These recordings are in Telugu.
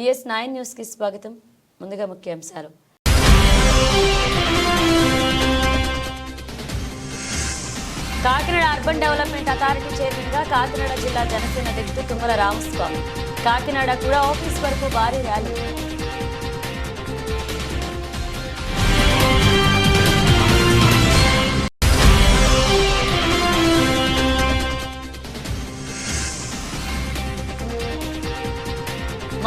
డిఎస్ నైన్ న్యూస్కి స్వాగతం. ముందుగా ముఖ్యాంశాలు. కాకినాడ అర్బన్ డెవలప్మెంట్ అథారిటీ చైర్మన్గా కాకినాడ జిల్లా జనసేన వ్యక్తి తుమ్మల రామస్వామి. కాకినాడ కూడా ఆఫీస్ వరకు భారీ ర్యాలీ.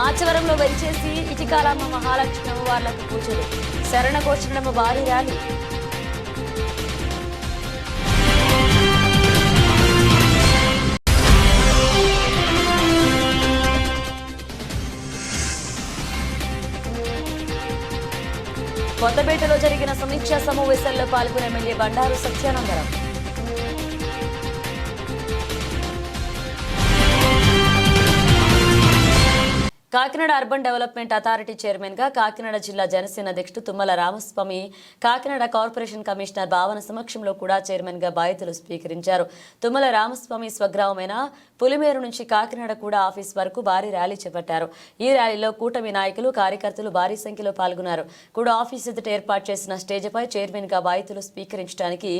మాచవరంలో వెలిచేసి ఇటికాలమ్మ మహాలక్ష్మి అమ్మవార్లకు పూజలు. శరణ భారీ ర్యాలీ. కొత్తపేటలో జరిగిన సమీక్షా సమావేశాల్లో పాల్గొన్న MLA Bandaru Satyanandarao. Kakinada urban development authority చైర్మన్గా కాకినాడ జిల్లా జనసేన అధ్యక్షుడు తుమ్మల రామస్వామి కాకినాడ కార్పొరేషన్ కమిషనర్ భావన సమక్షంలో కూడా చైర్మన్గా బాధ్యతలు స్వీకరించారు. తుమ్మల రామస్వామి స్వగ్రామమైన పులిమేరు నుంచి కాకినాడ కూడా ఆఫీస్ వరకు భారీ ర్యాలీ చేపట్టారు. ఈ ర్యాలీలో కూటమి నాయకులు కార్యకర్తలు భారీ సంఖ్యలో పాల్గొన్నారు. కూడా ఆఫీస్ ఎదుట ఏర్పాటు చేసిన స్టేజ్పై చైర్మన్గా బాధ్యతలు స్వీకరించడానికి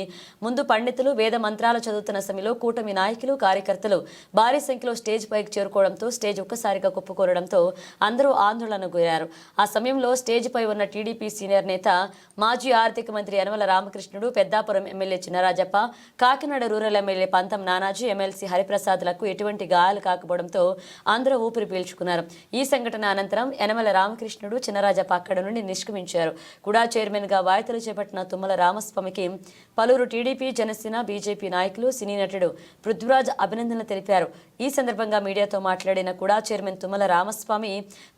ముందు పండితులు వేద మంత్రాలు చదువుతున్న సమయంలో కూటమి నాయకులు కార్యకర్తలు భారీ సంఖ్యలో స్టేజ్ పైకి చేరుకోవడంతో స్టేజ్ ఒక్కసారిగా కుప్పకూరడంతో అందరూ ఆందోళనకు గురారు ఆ సమయంలో స్టేజ్పై ఉన్న టీడీపీ సీనియర్ నేత మాజీ ఆర్థిక మంత్రి Yanamala Ramakrishnudu Peddapuram MLA Chinarajappa Kakinada rural MLA Pantham Nanaji MLC హరిప్రసాద్లకు ఎటువంటి గాయాలు కాకపోవడంతో అందరూ ఊపిరి పీల్చుకున్నారు. ఈ సంఘటన అనంతరం యనమల రామకృష్ణుడు చినరాజప్ప అక్కడ నుండి నిష్క్రమించారు. కుడా చైర్మన్గా బాధ్యతలు చేపట్టిన తుమ్మల రామస్వామికి పలువురు టీడీపీ జనసేన బీజేపీ నాయకులు సినీ నటుడు పృథ్వరాజ్ అభినందనలు తెలిపారు. ఈ సందర్భంగా మీడియాతో మాట్లాడిన కుడా చైర్మన్ తుమ్మల రామస్వామి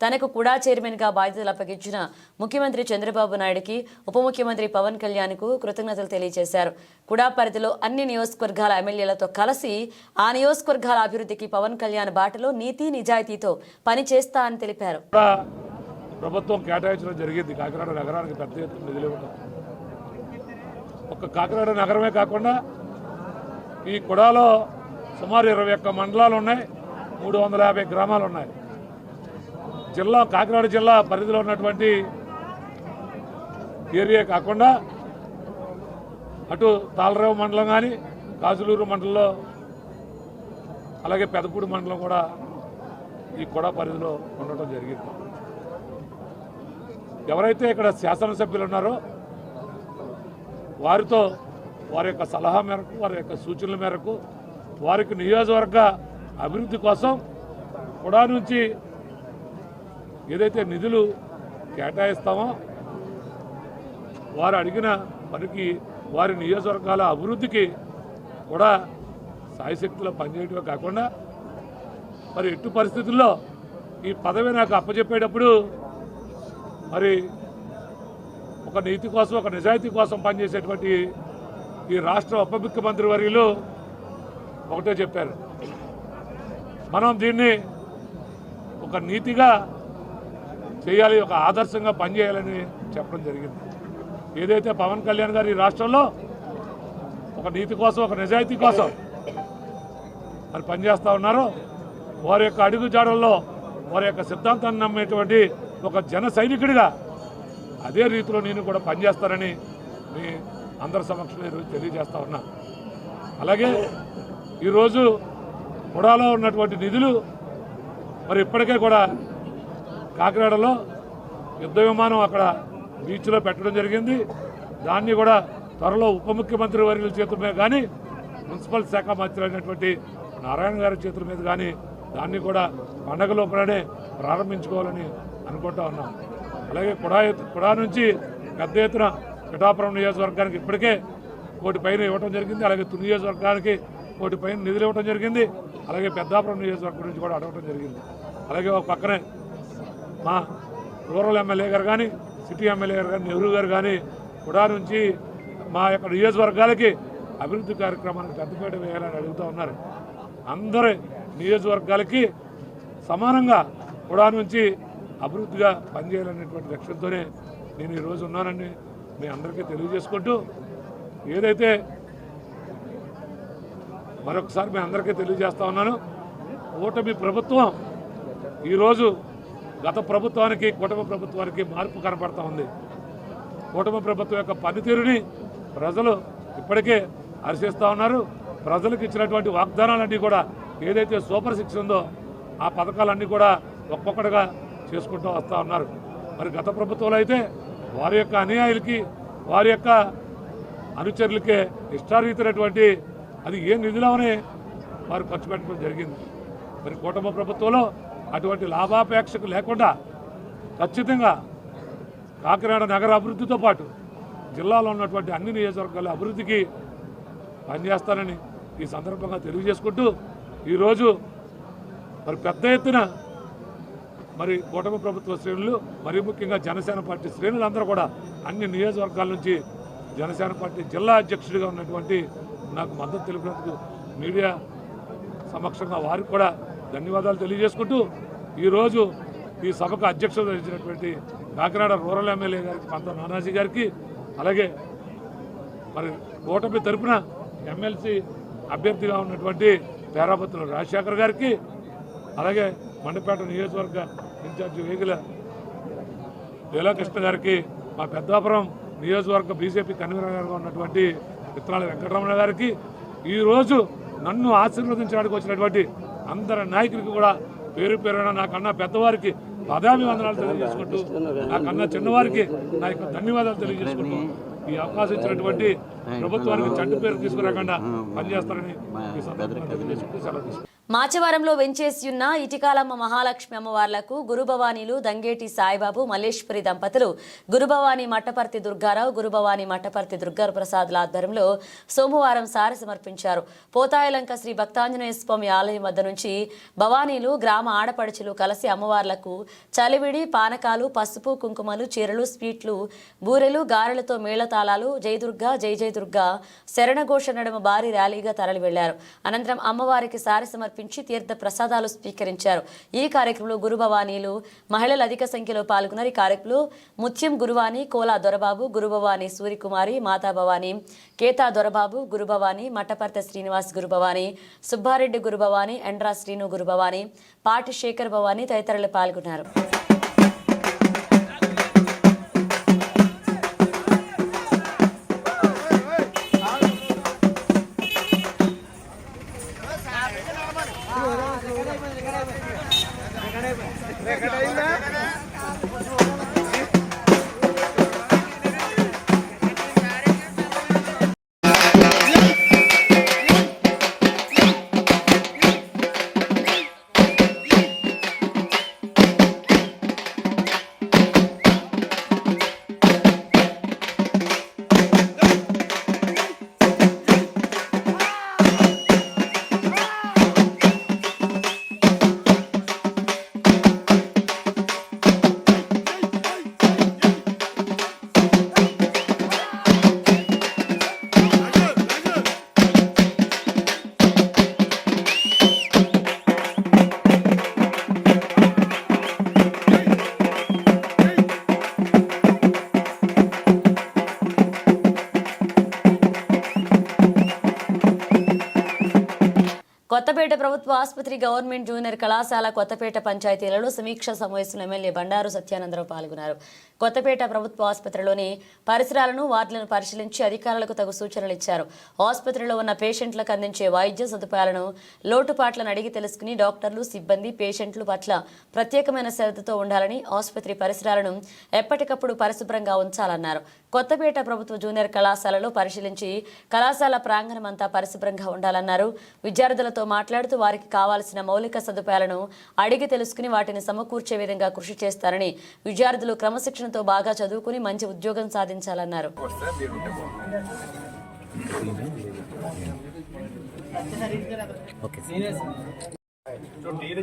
తనకు కూడా చైర్మన్గా బాధ్యతలు అప్పగించిన ముఖ్యమంత్రి చంద్రబాబు నాయుడుకి ఉప ముఖ్యమంత్రి పవన్ కళ్యాణ్కు కృతజ్ఞతలు తెలియజేశారు. కుడా పరిధిలో అన్ని నియోజకవర్గాల ఎమ్మెల్యేలతో కలిసి ఆ నియోజకవర్గాల అభివృద్ధికి పవన్ కళ్యాణ్ బాటలో నీతి నిజాయితీతో పని చేస్తా అని తెలిపారు. ప్రభుత్వం కేటాయించడం జరిగింది. కాకినాడ నగరానికి పెద్ద ఎత్తున నిధులు ఇవ్వడం. ఒక్క కాకినాడ నగరమే కాకుండా ఈ కుడాలో సుమారు ఇరవై ఒక్క మండలాలు ఉన్నాయి. మూడు వందల యాభై గ్రామాలు ఉన్నాయి. జిల్లా కాకినాడ జిల్లా పరిధిలో ఉన్నటువంటి ఏరియా కాకుండా అటు తాళరేవు మండలం కానీ కాజులూరు మండలంలో అలాగే పెదపూడి మండలం కూడా ఈ కొడ పరిధిలో ఉండటం జరిగింది. ఎవరైతే ఇక్కడ శాసనసభ్యులు ఉన్నారో వారితో వారి యొక్క సలహా మేరకు వారి యొక్క సూచనల మేరకు వారికి నియోజకవర్గ అభివృద్ధి కోసం కుడా నుంచి ఏదైతే నిధులు కేటాయిస్తామో వారు అడిగిన పనికి వారి నియోజకవర్గాల అభివృద్ధికి కూడా సాయశక్తిలో పనిచేయటమే కాకుండా మరి ఎట్టు పరిస్థితుల్లో ఈ పదవి నాకు అప్పచెప్పేటప్పుడు మరి ఒక నీతి కోసం ఒక నిజాయితీ కోసం పనిచేసేటువంటి ఈ రాష్ట్ర ఉప ముఖ్యమంత్రి వర్యులు ఒకటే చెప్పారు. మనం దీన్ని ఒక నీతిగా చేయాలి ఒక ఆదర్శంగా పనిచేయాలని చెప్పడం జరిగింది. ఏదైతే పవన్ కళ్యాణ్ గారు ఈ రాష్ట్రంలో ఒక నీతి కోసం ఒక నిజాయితీ కోసం మరి పనిచేస్తూ ఉన్నారో వారి యొక్క అడుగు జాడల్లో వారి యొక్క సిద్ధాంతాన్ని నమ్మేటువంటి ఒక జన సైనికుడిగా అదే రీతిలో నేను కూడా పనిచేస్తానని మీ అందరి సమక్షంలో ఈరోజు తెలియజేస్తా ఉన్నా. అలాగే ఈరోజు కుడాలో ఉన్నటువంటి నిధులు మరి ఇప్పటికే కూడా కాకినాడలో యుద్ధ విమానం అక్కడ బీచ్లో పెట్టడం జరిగింది. దాన్ని కూడా త్వరలో ఉప ముఖ్యమంత్రి వర్యుల చేతుల మీద కానీ మున్సిపల్ శాఖ మంత్రి అయినటువంటి నారాయణ గారి చేతుల మీద కానీ దాన్ని కూడా పండగ లోపలనే ప్రారంభించుకోవాలని అనుకుంటా ఉన్నాం. అలాగే కుడా కుడా నుంచి పెద్ద ఎత్తున పిఠాపురం నియోజకవర్గానికి ఇప్పటికే కోటి పైన ఇవ్వడం జరిగింది. అలాగే తుని నియోజకవర్గానికి కోటి పైన నిధులు ఇవ్వడం జరిగింది. అలాగే పెద్దాపురం నియోజకవర్గం నుంచి కూడా అడగడం జరిగింది. అలాగే ఒక పక్కనే మా రూరల్ ఎమ్మెల్యే గారు కానీ సిటీ ఎమ్మెల్యే గారు కానీ నెహ్రూ గారు కానీ కుడా నుంచి మా యొక్క నియోజకవర్గాలకి అభివృద్ధి కార్యక్రమానికి పెద్దపీట వేయాలని అడుగుతూ ఉన్నారు. అందరి నియోజకవర్గాలకి సమానంగా కుడా నుంచి అభివృద్ధిగా పనిచేయాలనేటువంటి లక్ష్యంతోనే నేను ఈరోజు ఉన్నానని మీ అందరికీ తెలియజేసుకుంటూ ఏదైతే మరొకసారి మీ అందరికీ తెలియజేస్తా ఉన్నాను ఓటమి ప్రభుత్వం ఈరోజు గత ప్రభుత్వానికి కుటుంబ ప్రభుత్వానికి మార్పు కనపడతా ఉంది. కుటుంబ ప్రభుత్వం యొక్క పనితీరుని ప్రజలు ఇప్పటికే హర్షిస్తూ ఉన్నారు. ప్రజలకు ఇచ్చినటువంటి వాగ్దానాలన్నీ కూడా ఏదైతే సూపర్ సిక్స్ ఉందో ఆ పథకాలన్నీ కూడా ఒక్కొక్కటిగా చేసుకుంటూ వస్తూ ఉన్నారు. మరి గత ప్రభుత్వంలో అయితే వారి యొక్క అనుయాయులకి వారి యొక్క అనుచరులకే ఇష్టారీతినటువంటి అది ఏ నిధులవనే వారు ఖర్చు పెట్టడం జరిగింది. మరి కూటమి ప్రభుత్వంలో అటువంటి లాభాపేక్షకు లేకుండా ఖచ్చితంగా కాకినాడ నగర అభివృద్ధితో పాటు జిల్లాలో ఉన్నటువంటి అన్ని నియోజకవర్గాల అభివృద్ధికి పనిచేస్తానని ఈ సందర్భంగా తెలియజేసుకుంటూ ఈరోజు మరి పెద్ద ఎత్తున మరి కూటమి ప్రభుత్వ శ్రేణులు మరి ముఖ్యంగా జనసేన పార్టీ శ్రేణులందరూ కూడా అన్ని నియోజకవర్గాల నుంచి జనసేన పార్టీ జిల్లా అధ్యక్షుడిగా ఉన్నటువంటి నాకు మద్దతు తెలిపినందుకు మీడియా సమక్షంగా వారికి కూడా ధన్యవాదాలు తెలియజేసుకుంటూ ఈరోజు ఈ సభకు అధ్యక్షత వహించినటువంటి కాకినాడ రూరల్ ఎమ్మెల్యే గారికి పంత నానాజీ గారికి అలాగే మరి ఓటమి తరపున ఎమ్మెల్సీ అభ్యర్థిగా ఉన్నటువంటి పేరాపత్రుల రాజశేఖర్ గారికి అలాగే మండపేట నియోజకవర్గ ఇన్ఛార్జి వేగుల లీలాకృష్ణ గారికి మా పెద్దాపురం నియోజకవర్గ బీజేపీ కన్వీనర్గా ఉన్నటువంటి విత్తనాల వెంకటరమణ గారికి ఈరోజు నన్ను ఆశీర్వదించడానికి వచ్చినటువంటి అందరి నాయకులకి కూడా పేరు పేరున నాకన్నా పెద్దవారికి పదాభివందనాలు తెలియజేసుకుంటూ నాకన్నా చిన్నవారికి నా యొక్క ధన్యవాదాలు తెలియజేసుకుంటూ ఈ అవకాశం ఇచ్చినటువంటి ప్రభుత్వానికి చెడ్డ పేరు తీసుకురాకుండా పనిచేస్తారని ఈ సందర్భంగా తెలియజేసుకుంటూ సెలవు. మాచవరంలో వెంచేసియున్న ఇటికాలమ్మ మహాలక్ష్మి అమ్మవార్లకు గురుభవానీలు దంగేటి సాయిబాబు మల్లేశ్వరి దంపతులు గురుభవాని మట్టపర్తి దుర్గారావు గురుభవాని మట్టపర్తి దుర్గారు ప్రసాద్ల ఆధ్వర్యంలో సోమవారం సారి సమర్పించారు. పోతాయలంక శ్రీ భక్తాంజనేయ స్వామి ఆలయం వద్ద నుంచి భవానీలు గ్రామ ఆడపడుచులు కలిసి అమ్మవార్లకు చలివిడి పానకాలు పసుపు కుంకుమలు చీరలు స్వీట్లు బూరెలు గారెలతో మేళతాళాలు జై దుర్గా జై జై దుర్గా శరణఘోష నడుమ భారీ ర్యాలీగా తరలి వెళ్ళారు అనంతరం అమ్మవారికి సారి సమర్పించి తీర్థ ప్రసాదాలు స్వీకరించారు. ఈ కార్యక్రమంలో గురుభవానీలు మహిళలు అధిక సంఖ్యలో పాల్గొన్నారు. ఈ కార్యక్రమంలో ముత్యం గురువాణి కోలా దొరబాబు గురుభవాని సూర్యకుమారి మాతాభవాని కేతా దొరబాబు గురుభవాని మట్టపర్త శ్రీనివాస్ గురుభవాని సుబ్బారెడ్డి గురుభవాని ఎండ్రా శ్రీను గురుభవాని పాటి శేఖర్ భవాని తదితరులు పాల్గొన్నారు. ఆసుపత్రి గవర్నమెంట్ జూనియర్ కళాశాల కొత్తపేట పంచాయతీలలో సమీక్ష సమావేశంలో ఎమ్మెల్యే బండారు సత్యానందరావు పాల్గొన్నారు. కొత్తపేట ప్రభుత్వ ఆసుపత్రిలోని పరిసరాలను వార్డులను పరిశీలించి అధికారులకు తగు సూచనలు ఇచ్చారు. ఆసుపత్రిలో ఉన్న పేషెంట్లకు అందించే వైద్య సదుపాయాలను లోటుపాట్లను అడిగి తెలుసుకుని డాక్టర్లు సిబ్బంది పేషెంట్ల పట్ల ప్రత్యేకమైన శ్రద్ధతో ఉండాలని ఆసుపత్రి పరిసరాలను ఎప్పటికప్పుడు పరిశుభ్రంగా ఉంచాలన్నారు. కొత్తపేట ప్రభుత్వ జూనియర్ కళాశాలలో పరిశీలించి కళాశాల ప్రాంగణం అంతా పరిశుభ్రంగా ఉండాలన్నారు. విద్యార్థులతో మాట్లాడుతూ వారికి కావాల్సిన మౌలిక సదుపాయాలను అడిగి తెలుసుకుని వాటిని సమకూర్చే విధంగా కృషి చేస్తారని విద్యార్థులు క్రమశిక్షణతో బాగా చదువుకుని మంచి ఉద్యోగం సాధించాలన్నారు. టీలు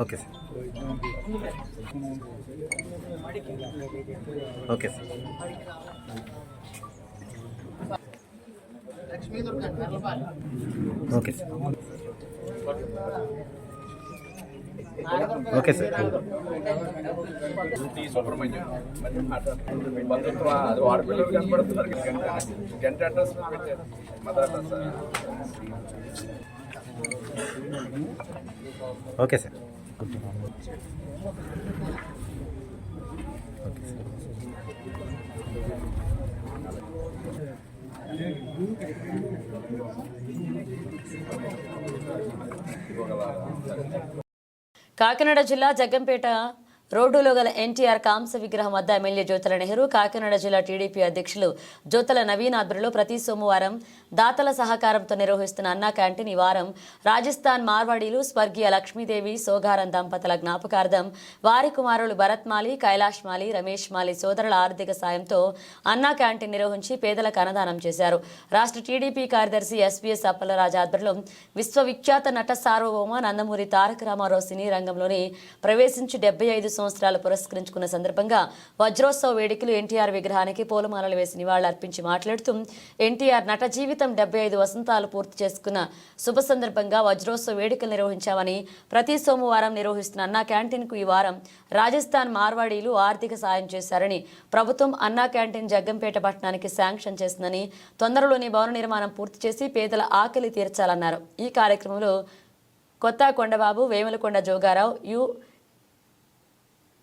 okay sir. Okay sir. Okay sir. Okay sir. బంధుత్వ అది ఆడపిల్లలు కనపడుతున్నారు గంట అడ్రస్ పెట్టారు మదర్ అడ్రస్ ఓకే సార్. కోరుకుంటున్నాను కాకినాడ జిల్లా జగ్గంపేట రోడ్డులో గల ఎన్టీఆర్ కాంస విగ్రహం వద్ద ఎమ్మెల్యే జ్యోతుల నెహ్రూ కాకినాడ జిల్లా టీడీపీ అధ్యక్షులు జ్యోతుల నవీన్ ఆధ్వర్యంలో ప్రతి సోమవారం దాతల సహకారంతో నిర్వహిస్తున్న అన్నా క్యాంటీన్ ఈ వారం రాజస్థాన్ మార్వాడీలు స్వర్గీయ లక్ష్మీదేవి సోగారం దంపతుల జ్ఞాపకార్థం వారి కుమారులు భరత్ మాలి కైలాష్ మాలి రమేష్ మాలి సోదరుల ఆర్థిక సాయంతో అన్నా క్యాంటీన్ నిర్వహించి పేదలకు అన్నదానం చేశారు. రాష్ట్ర టీడీపీ కార్యదర్శి ఎస్విఎస్ అప్పలరాజు ఆధ్వర్యంలో విశ్వవిఖ్యాత నట సార్వభౌమ నందమూరి తారక రామారావు సినీ రంగంలోని ప్రవేశించి డెబ్బై ఐదు సంవత్సరాలు పురస్కరించుకున్న సందర్భంగా వజ్రోత్సవ వేడుకలు ఎన్టీఆర్ విగ్రహానికి పూలమాలలు వేసి నివాళులర్పించి మాట్లాడుతూ ఎన్టీఆర్ నట జీవితం డెబ్బై ఐదు వసంతాలు పూర్తి చేసుకున్న శుభ సందర్భంగా వజ్రోత్సవ వేడుకలు నిర్వహించామని ప్రతి సోమవారం నిర్వహిస్తున్న అన్నా క్యాంటీన్కు ఈ వారం రాజస్థాన్ మార్వాడీలు ఆర్థిక సాయం చేశారని ప్రభుత్వం అన్నా క్యాంటీన్ జగ్గంపేట పట్టణానికి శాంక్షన్ చేసిందని తొందరలోనే భవన నిర్మాణం పూర్తి చేసి పేదల ఆకలి తీర్చాలన్నారు. ఈ కార్యక్రమంలో కొత్త కొండబాబు వేములకొండ జోగారావు యు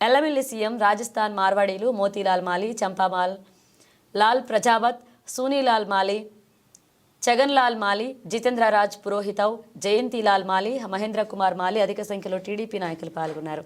ఎల్లమిల్లి సీఎం రాజస్థాన్ మార్వాడీలు మోతీలాల్ మాలి చంపామాల్ లాల్ ప్రజావత్ సూనీలాల్ మాలి చగన్లాల్ మాలి జితేంద్రరాజ్ పురోహితవ్ జయంతిలాల్ మాలి మహేంద్ర కుమార్ మాలి అధిక సంఖ్యలో టీడీపీ నాయకులు పాల్గొన్నారు.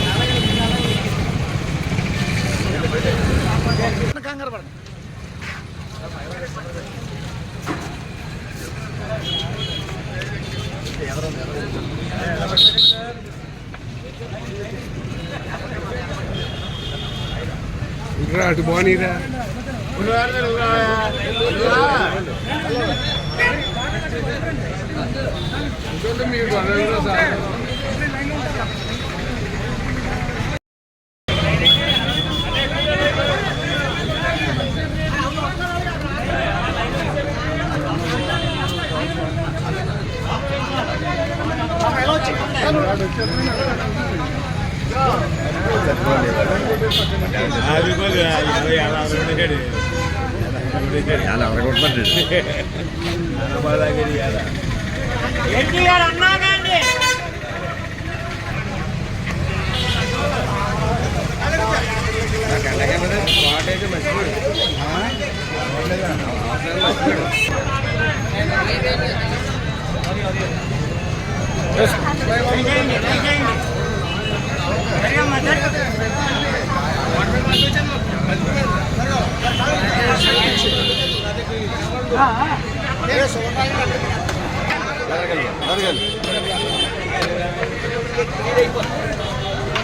నుండే అవుటర్ చేసుకో అటు బానీరా మీరు చాలా అరగొట్టుకుంటాడు ఎన్టీఆర్ అన్నా కానీ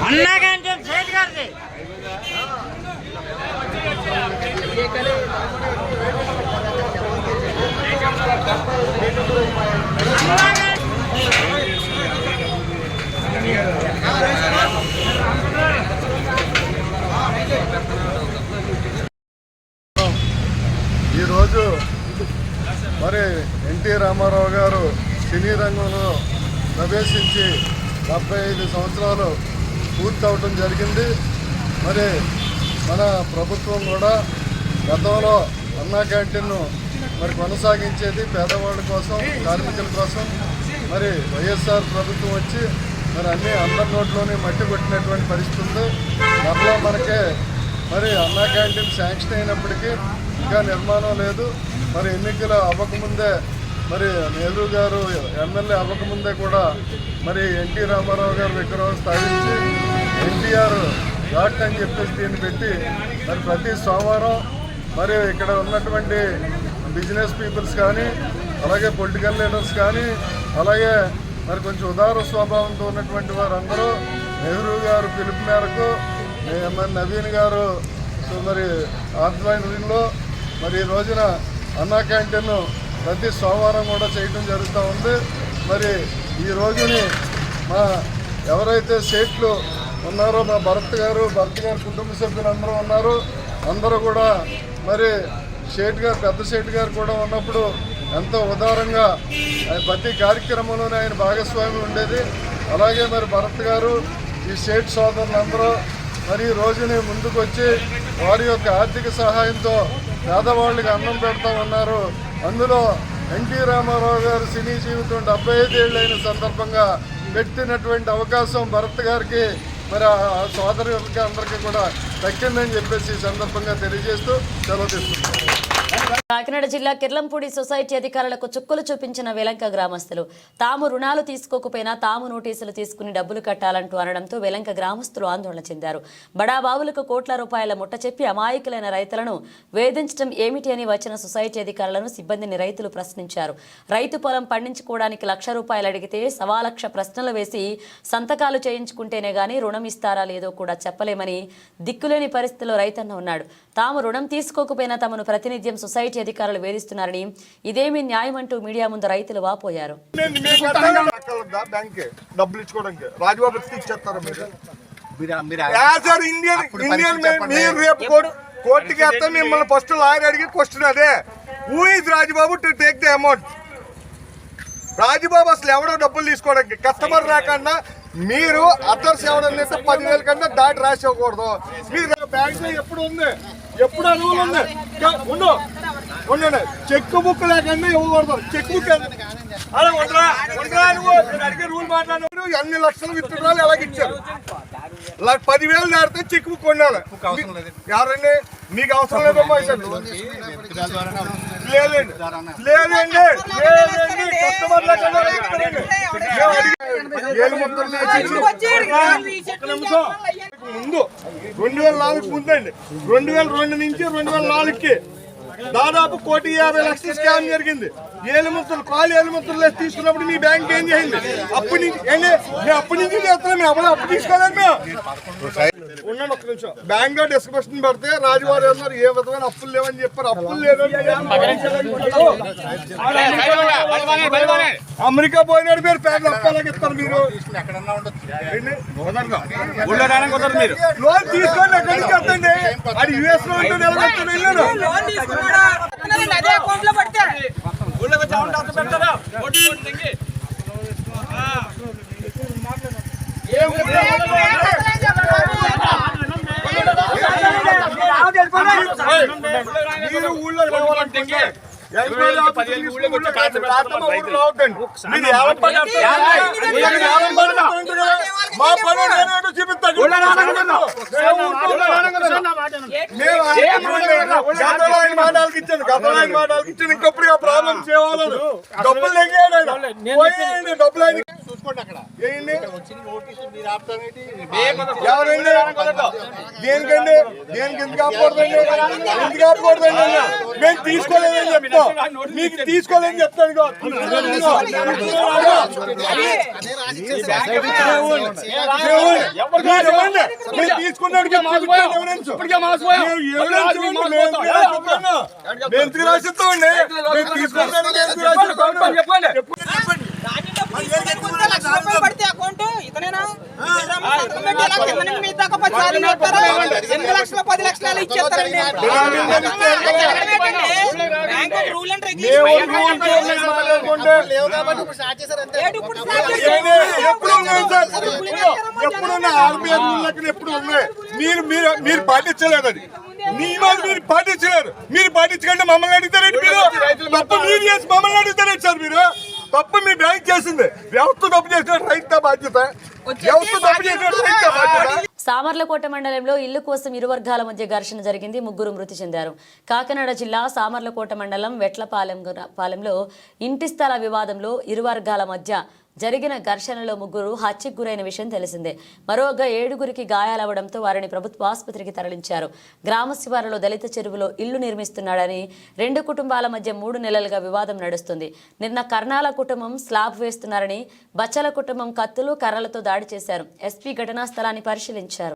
అన్నా కానీ సేట్ గారిది. అన్నా మరి ఎన్టీ రామారావు గారు సినీ రంగంలో ప్రవేశించి డెబ్బై ఐదు సంవత్సరాలు పూర్తి అవ్వటం జరిగింది. మరి మన ప్రభుత్వం కూడా గతంలో అన్నా క్యాంటీన్ను మరి కొనసాగించేది పేదవాళ్ళ కోసం కార్మికుల కోసం. మరి వైఎస్ఆర్ ప్రభుత్వం వచ్చి మరి అన్ని అందరి నోట్లోనే మట్టి కొట్టినటువంటి పరిస్థితి ఉంది. మరలా మనకే మరి అన్నా క్యాంటీన్ శాంక్షన్ అయినప్పటికీ ఇంకా నిర్మాణం లేదు. మరి ఎన్నికలు అవ్వకముందే మరి నెహ్రూ గారు ఎమ్మెల్యే అవ్వకముందే కూడా మరి ఎన్టీ రామారావు గారు విగ్రహం స్థాపించి ఎన్టీఆర్ ఘాట్ అని చెప్పేసి దీన్ని పెట్టి మరి ప్రతి సోమవారం మరి ఇక్కడ ఉన్నటువంటి బిజినెస్ పీపుల్స్ కానీ అలాగే పొలిటికల్ లీడర్స్ కానీ అలాగే మరి కొంచెం ఉదార స్వభావంతో ఉన్నటువంటి వారందరూ నెహ్రూ గారు పిలుపు మేరకు మరి నవీన్ గారు సో మరి ఆధ్వర్యంలో మరి ఈ రోజున అన్నా క్యాంటీన్ ప్రతి సోమవారం కూడా చేయడం జరుగుతూ ఉంది. మరి ఈ రోజుని మా ఎవరైతే సేట్లు ఉన్నారో మా భరత్ గారు భరత్ గారి కుటుంబ సభ్యులు అందరూ ఉన్నారు. అందరూ కూడా మరి షేట్ గారు పెద్ద షేట్ గారు కూడా ఉన్నప్పుడు ఎంతో ఉదారంగా ప్రతి కార్యక్రమంలోనే ఆయన భాగస్వామి ఉండేది. అలాగే మరి భరత్ గారు ఈ షేట్ సోదరులందరూ మరి ఈ రోజుని ముందుకు వచ్చి వారి యొక్క ఆర్థిక సహాయంతో పేదవాళ్ళకి అన్నం పెడతా ఉన్నారు. అందులో ఎన్టీ రామారావు గారు సినీ జీవితం డెబ్బై ఐదేళ్ళైన అయిన సందర్భంగా పెట్టినటువంటి అవకాశం భరత్ గారికి మరి ఆ సోదరులకి అందరికీ కూడా దక్కిందని చెప్పేసి ఈ సందర్భంగా తెలియజేస్తూ సెలవు తీసుకుంటాను కాకినాడ జిల్లా కిర్లంపూడి సొసైటీ అధికారులకు చుక్కలు చూపించిన వెలంక గ్రామస్తులు. తాము రుణాలు తీసుకోకపోయినా తాము నోటీసులు తీసుకుని డబ్బులు కట్టాలంటూ అనడంతో వెలంక గ్రామస్తులు ఆందోళన చెందారు. బడాబావులకు కోట్ల రూపాయల ముట్ట చెప్పి అమాయకులైన రైతులను వేధించడం ఏమిటి అని వచ్చిన సొసైటీ అధికారులను సిబ్బందిని రైతులు ప్రశ్నించారు. రైతు పొలం పండించుకోవడానికి లక్ష రూపాయలు అడిగితే సవా లక్ష ప్రశ్నలు వేసి సంతకాలు చేయించుకుంటేనే గానీ రుణం ఇస్తారా లేదో కూడా చెప్పలేమని దిక్కులేని పరిస్థితిలో రైతన్న ఉన్నాడు. తాము రుణం తీసుకోకపోయినా తమను ప్రతినిధ్యం సొసైటీ అధికారులు వేధిస్తున్నారని ఇదేమీ న్యాయం అంటూ మీడియా ముందు రైతులు వాపోయారు. బ్యాంక్. డబ్బులు ఇచ్చుకోవడానికి. రాజబాబు ఇచ్చేస్తారు మీరు? మీరు మీరు యాజ్ ఆర్ ఇండియన్ అప్పుడు ఇండియన్ పరిస్థితి చెప్పండి. మీరు రేపు కోర్టు కోర్టుకి మిమ్మల్ని ఫస్ట్ లాయర్ అడిగి క్వశ్చన్ అదే. Who is Rajababu to take the amount Rajababu అసలు ఎవడో డబ్బులు తీసుకోవడానికి? కస్టమర్ రాకన్నా మీరు అదర్స్ ఎవడన్నా పదివేల కన్నా దాటి రాసి ఇవ్వకూడదు మీరు బ్యాంక్లో ఎప్పుడు ఉంది? ఎప్పుడు అనువులు ఉంది ఉండు. ఉండండి చెక్ బుక్ లేకుండా ఇవ్వకూడదు. చెక్ బుక్ అలా ఉండరా ఉండరా నువ్వు. అడిగే రూల్ మాట్లాడిన అన్ని లక్షలు విత్తురాలు ఎలాగ ఇచ్చారు? పదివేలు దాటితే చెక్ బుక్ ఉండాలి ఎవరండి మీకు అవసరం లేదమ్మా. లేదండి. లేదండి. లేదండి. కస్టమర్ల. ముందు రెండు వేల నాలుగు ముందండి. రెండు వేల రెండు నుంచి రెండు వేల నాలుగుకి. దాదాపు కోటి యాభై లక్షల స్కామ్ జరిగింది. ఏలుముద్రలు కాలు ఏలుముద్రలు తీసుకున్నప్పుడు మీ బ్యాంక్ ఏం చేసింది? అప్పటి నుంచి అప్పటి నుంచి చేస్తున్నాం. మేము అప్పుడు అప్పు తీసుకోలేదు మేము. ఒక్క నిమిషం. లో డిస్కషన్ పెడితే రాజువారు అన్నారు ఏ విధమైన అప్పులు లేవని చెప్పారు. అప్పులు లేదని అమెరికా పోయినాడు మీరు పేర్లు అప్పాలకి ఇస్తారు మీరు? లోన్ తీసుకోండి ఎక్కడి నుంచి వద్దండి అది యుఎస్లో అదే అకౌంట్ పడితే ఊళ్ళో ఎంక్వైరీ ఆఫీసర్ తీసుకుని ఊళ్ళో రాత్రి ఊళ్ళో అవుతండి. మీరు ఏమని పని చేస్తారు? మీరు ఏమని పని చేస్తారు? మా పని నేనేంటో చూపిస్తాను. మాటలకి మాటలకి ఇంకప్పుడు ప్రాబ్లం చేయాలని డబ్బులు లెంగాడు ఆయన డబ్బులు ఆయన వేయండి ఎవరండి దేనికండి దేనికి ఎందుకు ఆపకూడదండి ఎందుకు ఆపకూడదండి అన్న? మేము తీసుకోలేదని చెప్తాం మీకు తీసుకోలేదని చెప్తాను. మేము ఇవ్వండి. మేము రాసిస్తామండి మేము రాసిస్తాం? చెప్పండి లక్ష రూపాయలు పడితే అకౌంట్ ఇతనేనా సంతకం పెట్టి ఎలా కింద నుంచి మీ దాకా పది సార్లు నొక్కారా? ఎనిమిది లక్షలు పది లక్షలు ఇచ్చేస్తారండి. ఏమే? ఎప్పుడు ఉన్నాయి ఆర్బీఐ ఎప్పుడు మీరు మీరు మీరు పాటించలేదు అది. నియమాలు మీరు పాటించలేరు. మీరు పాటించకండి మమ్మల్ని అడుగుతారండి మీరు. తప్ప మీరు చేసి మమ్మల్ని అడుగుతారండి సార్ మీరు. తప్పు మీ బ్యాంక్ చేసింది. వ్యవస్థ తప్పు చేసిన రైతు బాధ్యత. వ్యవస్థ తప్పు చేసిన రైతు బాధ్యత. సామర్లకోట మండలంలో ఇల్లు కోసం ఇరు వర్గాల మధ్య ఘర్షణ జరిగింది. ముగ్గురు మృతి చెందారు. కాకినాడ జిల్లా సామర్లకోట మండలం వెట్లపాలెం పాలెంలో ఇంటి స్థల వివాదంలో ఇరు వర్గాల మధ్య జరిగిన ఘర్షణలో ముగ్గురు హత్యకు గురైన విషయం తెలిసిందే. మరోగా ఏడుగురికి గాయాలవడంతో వారిని ప్రభుత్వ ఆసుపత్రికి తరలించారు. గ్రామ శివారులో దళిత చెరువులో ఇల్లు నిర్మిస్తున్నాడని రెండు కుటుంబాల మధ్య మూడు నెలలుగా వివాదం నడుస్తుంది. నిన్న కర్ణాల కుటుంబం స్లాబ్ వేస్తున్నారని బచ్చల కుటుంబం కత్తులు కర్రలతో దాడి చేశారు. ఎస్పీ ఘటనా స్థలాన్ని పరిశీలించారు.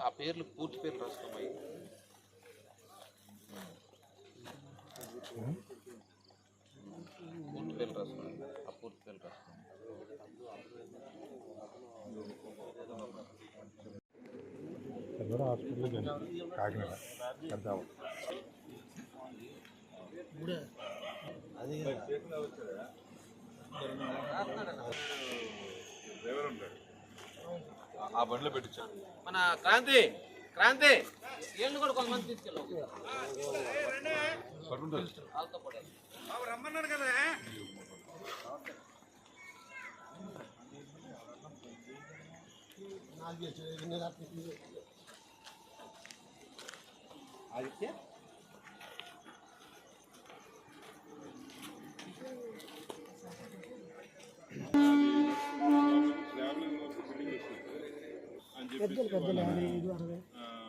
ఆ పేర్లు పూర్తి పేర్లు రాసుకోమయ్యి పూర్తి పేర్లు రాసుకోండి ఆ పూర్తి పేర్లు రాసుకోండి ఆ బండిలో పెట్టించాను మన క్రాంతి క్రాంతి. ఏళ్ళు కూడా కొంతమంది తీసుకెళ్ళవు? వాళ్ళతో పాటు.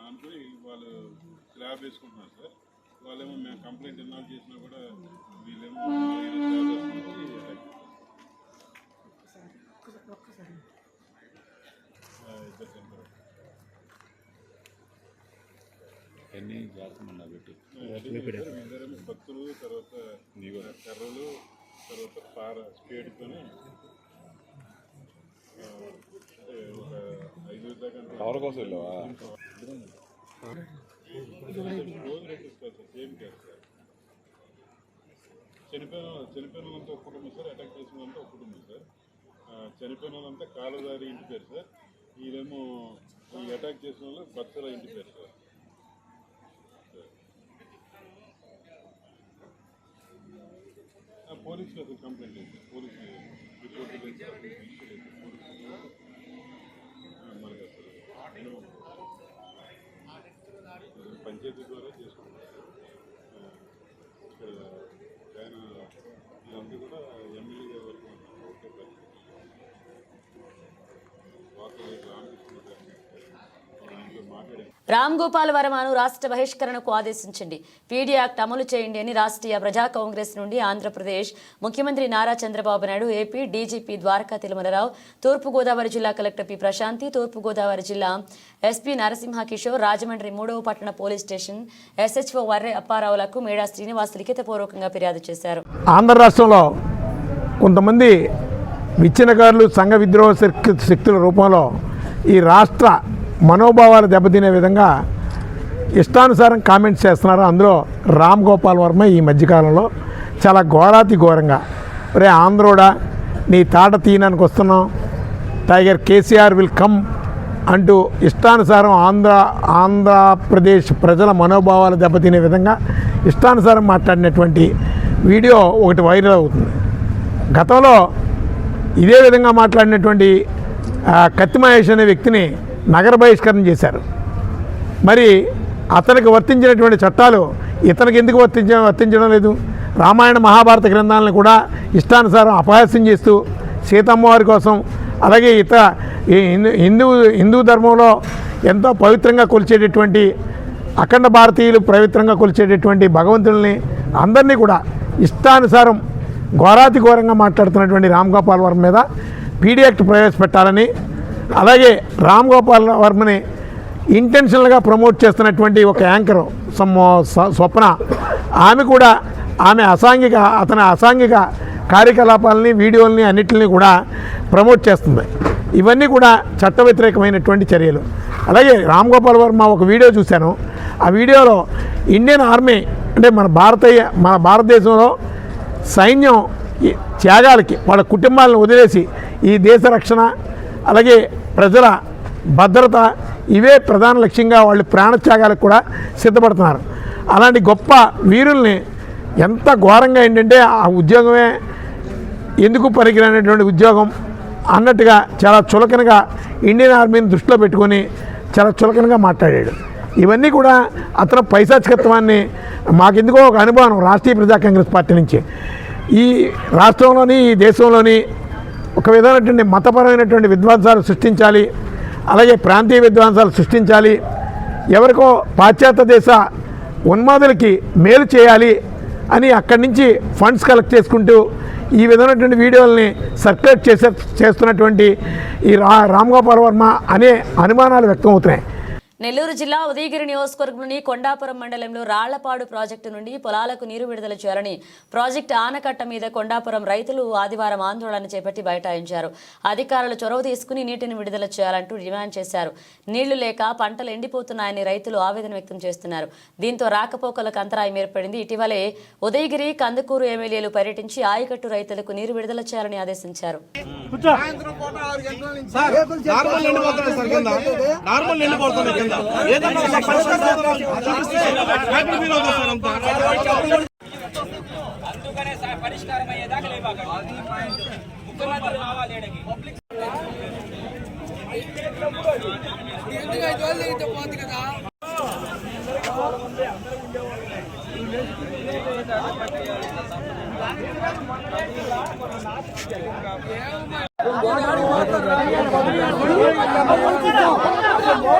అనుకుని వాళ్ళు స్లాబ్ వేసుకుంటున్నారు సార్. వాళ్ళేమో మేము కంప్లైంట్ ఎన్నాళ్ళు చేసినా కూడా వీళ్ళేమో స్లాబ్ ఎన్ని జాగ్రత్త పెట్టి భక్తులు తర్వాత కర్రలు తర్వాత పార స్పేడ్తోనే అంటే ఒక ఐదు దాకా కవర్ కోసం వెళ్ళావా? రోజు రెట్టిస్తారు సార్ చనిపోయిన చనిపోయిన వాళ్ళంతా ఒక కుటుంబం సార్ అటాక్ చేసిన వాళ్ళంతా ఒక కుటుంబం సార్. చనిపోయిన వాళ్ళంతా కాలదారి ఇంటి పేరు సార్. ఈయనేమో ఈ అటాక్ చేసిన వాళ్ళు బత్సల ఇంటి పేరు సార్. పోలీసులకు కంప్లైంట్ లేదు పోలీసులు రిపోర్ట్ రామ్ గోపాల్ వర్మను రాష్ట్ర బహిష్కరణకు ఆదేశించండి పీడీ యాక్ట్ అమలు చేయండి అని రాష్ట్రీయ ప్రజా కాంగ్రెస్ నుండి ఆంధ్రప్రదేశ్ ముఖ్యమంత్రి నారా చంద్రబాబు నాయుడు ఏపీ డీజీపీ ద్వారకా తిరుమలరావు తూర్పుగోదావరి జిల్లా కలెక్టర్ పి ప్రశాంతి తూర్పుగోదావరి జిల్లా ఎస్పీ నరసింహ కిషోర్ రాజమండ్రి మూడవ పట్టణ పోలీస్ స్టేషన్ ఎస్హెచ్ఓ వర్రే అప్పారావులకు మేడా శ్రీనివాస్ లిఖితపూర్వకంగా ఫిర్యాదు చేశారు. ఆంధ్ర రాష్ట్రంలో కొంతమంది విచ్ఛిన్నకారులు సంఘ విద్రోహ శక్తుల రూపంలో ఈ రాష్ట్ర మనోభావాలు దెబ్బతినే విధంగా ఇష్టానుసారం కామెంట్స్ చేస్తున్నారు. అందులో రామ్ గోపాల్ వర్మ ఈ మధ్యకాలంలో చాలా ఘోరాతి ఘోరంగా రే ఆంధ్రోడా నీ తాట తీయడానికి వస్తున్నాం. టైగర్ కేసీఆర్ విల్ కమ్ అంటూ ఇష్టానుసారం ఆంధ్ర ఆంధ్రప్రదేశ్ ప్రజల మనోభావాలు దెబ్బతినే విధంగా ఇష్టానుసారం మాట్లాడినటువంటి వీడియో ఒకటి వైరల్ అవుతుంది. గతంలో ఇదే విధంగా మాట్లాడినటువంటి కత్తి మహేష్ అనే వ్యక్తిని నగర బహిష్కరణ చేశారు. మరి అతనికి వర్తించినటువంటి చట్టాలు ఇతనికి ఎందుకు వర్తించ వర్తించడం లేదు? రామాయణ మహాభారత గ్రంథాలను కూడా ఇష్టానుసారం అపహాస్యం చేస్తూ సీతమ్మవారి కోసం అలాగే ఇతర ఈ హిందూ హిందూ హిందూ ధర్మంలో ఎంతో పవిత్రంగా కొలిచేటటువంటి అఖండ భారతీయులు పవిత్రంగా కొలిచేటటువంటి భగవంతుల్ని అందరినీ కూడా ఇష్టానుసారం ఘోరాతి ఘోరంగా మాట్లాడుతున్నటువంటి రామ్ గోపాల్ వర్మ మీద పీడీ యాక్ట్ ప్రవేశపెట్టాలని అలాగే రామ్ గోపాల్ వర్మని ఇంటెన్షనల్గా ప్రమోట్ చేస్తున్నటువంటి ఒక యాంకర్ సమ్ స్వప్న ఆమె కూడా ఆమె అసాంఘిక అతని అసాంఘిక కార్యకలాపాలని వీడియోలని అన్నిటిని కూడా ప్రమోట్ చేస్తుంది. ఇవన్నీ కూడా చట్ట వ్యతిరేకమైనటువంటి చర్యలు. అలాగే రామ్ గోపాల్ వర్మ ఒక వీడియో చూశాను. ఆ వీడియోలో ఇండియన్ ఆర్మీ అంటే మన భారతీయ మన భారతదేశంలో సైన్యం త్యాగాలకి వాళ్ళ కుటుంబాలను వదిలేసి ఈ దేశ రక్షణ అలాగే ప్రజల భద్రత ఇవే ప్రధాన లక్ష్యంగా వాళ్ళు ప్రాణత్యాగాలకు కూడా సిద్ధపడుతున్నారు. అలాంటి గొప్ప వీరుల్ని ఎంత ఘోరంగా ఏంటంటే ఆ ఉద్యోగమే ఎందుకు పనికిరానటువంటి ఉద్యోగం అన్నట్టుగా చాలా చులకనగా ఇండియన్ ఆర్మీని దృష్టిలో పెట్టుకొని చాలా చులకనగా మాట్లాడాడు. ఇవన్నీ కూడా అతను పైశాచికత్వాన్ని మాకెందుకో ఒక అనుభవం రాష్ట్రీయ ప్రజా కాంగ్రెస్ పార్టీ నుంచి. ఈ రాష్ట్రంలోని ఈ దేశంలోని ఒక విధమైనటువంటి మతపరమైనటువంటి విద్వాంసాలు సృష్టించాలి అలాగే ప్రాంతీయ విద్వాంసాలు సృష్టించాలి ఎవరికో పాశ్చాత్య దేశ ఉన్మాదులకి మేలు చేయాలి అని అక్కడి నుంచి ఫండ్స్ కలెక్ట్ చేసుకుంటూ ఈ విధమైనటువంటి వీడియోల్ని సర్క్యులేట్ చేసే చేస్తున్నటువంటి ఈ రా రామ్ గోపాల్ వర్మ అనే అనుమానాలు వ్యక్తం అవుతున్నాయి నెల్లూరు జిల్లా ఉదయగిరి నియోజకవర్గంలోని కొండాపురం మండలంలో రాళ్ళపాడు ప్రాజెక్టు నుండి పొలాలకు నీరు విడుదల చేయాలని ప్రాజెక్టు ఆనకట్ట మీద కొండాపురం రైతులు ఆదివారం ఆందోళన చేపట్టి బైఠాయించారు. అధికారులు చొరవ తీసుకుని నీటిని విడుదల చేయాలంటూ డిమాండ్ చేశారు. నీళ్ళు లేక పంటలు ఎండిపోతున్నాయని రైతులు ఆవేదన వ్యక్తం చేస్తున్నారు. దీంతో రాకపోకలకు అంతరాయం ఏర్పడింది. ఇటీవలే ఉదయగిరి కందుకూరు ఎమ్మెల్యేలు పర్యటించి ఆయకట్టు రైతులకు నీరు విడుదల చేయాలని ఆదేశించారు. నార్మల్ అందుకనే పరిష్కారం అయ్యేదాకా హ్యాపీ ఫీల్ అవుతుంది సార్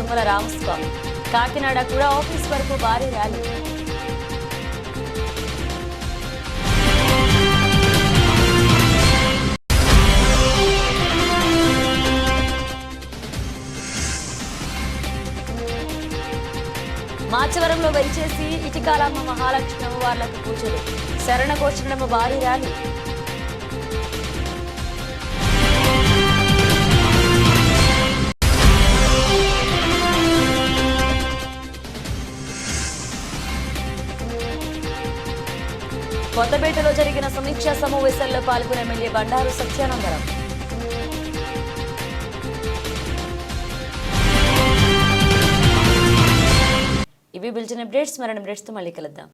తుమ్మల రామస్వామి. కాకినాడ కూడా ఆఫీస్ వరకు భారీ ర్యాలీ. మాచవరంలో వెలిచేసి ఇటికాలమ్మ మహాలక్ష్మి అమ్మవార్లకు పూజలు. శరణ భారీ ర్యాలీ. కొత్తపేటలో జరిగిన సమీక్షా సమావేశాల్లో పాల్గొన్న ఎమ్మెల్యే బండారు సత్యానందరావు. ఇవి బిల్చిన అప్డేట్స్. మరణ అప్డేట్స్తో మళ్ళీ కలుద్దాం.